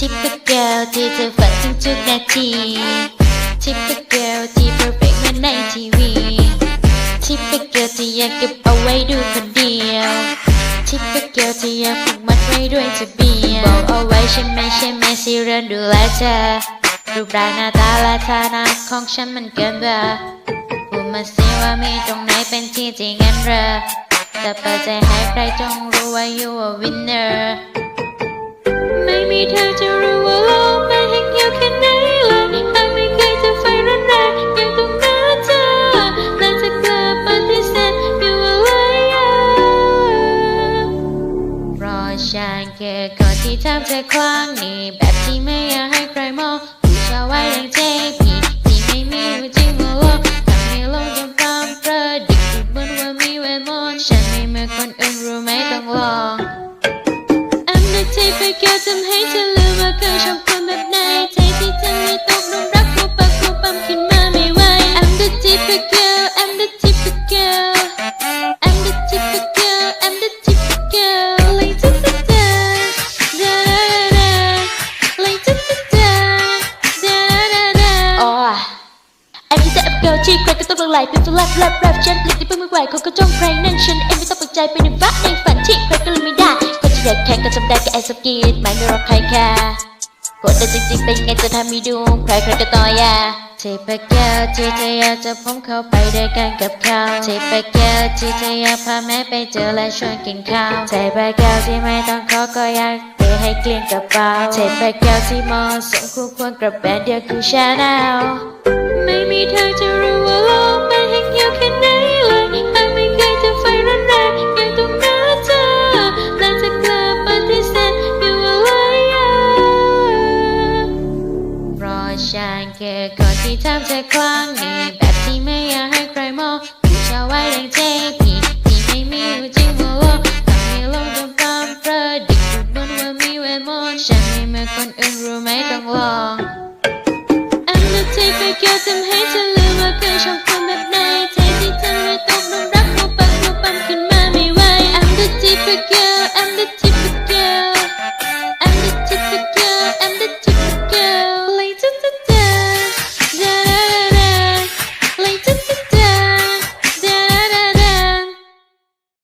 ทิปเกลที่เธอฝันถึงทุกนาทีทิปเกลที่ perfect เหมือนในทีวีทิปเกลที่อยากเก็บเอาไว้ดูคนเดียวทิปเกลที่อยากผูกมัดไว้ด้วยทะเบียนบอกเอาไว้ใช่ไหมใช่ไหมสิเรื่องดูแลเธอรูปร่างหน้าตาและฐานะของฉันมันเกินเบอร์พูดมาสิว่ามีตรงไหนเป็นที่จริงงั้นเหรอแต่เปิดใจให้ใครจงรู้ว่า you a winner ไม่มีเธอจะ แค่ก่อนที่ทำจะคว้างนี่แบบที่ไม่อยากให้ใครมองผู้ชายไว้ดังเทพีที่ไม่มีอยู่จริงบนโลกทำให้โลกยังพร้อมประดิษฐ์อยู่บนว่ามีเวทมนต์ฉันไม่เหมือนคนอื่นรู้ไหมต้องลอง กิลที่ใครก็ต้องหลงไหลเป็นฟลับลับรับฉันหลีกที่เพิ่งไม่ไหวเขาก็จ้องใครนั่นฉันเองไม่ต้องปักใจไปในฟ้าในฝันที่ใครก็เลยไม่ได้คนที่อยากแข่งก็จำได้แค่ไอ้สกีดไม่ไม่รอใครแค่กดแต่จริงๆเป็นไงจะทำให้ดูใครใครก็ต่อยาเทปแก้วที่เธออยากจะผมเข้าไปด้วยกันกับเขาเทปแก้วที่เธออยากพาแม่ไปเจอและชวนกินข้าวเทปแก้วที่ไม่ต้องขอก็อยากเทให้เกลี้ยงกระเป๋าเทปแก้วที่มาะสมคู่ควรกับแบรนด์เดียวคือชาแนล ไม่มีทางจะรู้ว่าโลกมันแห่งเดียวแค่ไหนเลยหากไม่เคยจะไฟร้อนแรงยังต้องหาเธอและจะกลับปฏิเสธอยู่อะไรอะรอฉันแค่ก่อนที่ทำเธอคลั่งในแบบที่ไม่อยากให้ใครมองผู้ชายไว้ดังเทพีที่ไม่มีอยู่จริงบนโลกทำให้โลกยังพร้อมประดิษฐ์อยู่บนว่ามีเวทมนต์ฉันไม่เหมือนคนอื่นรู้ไหมต้องลอง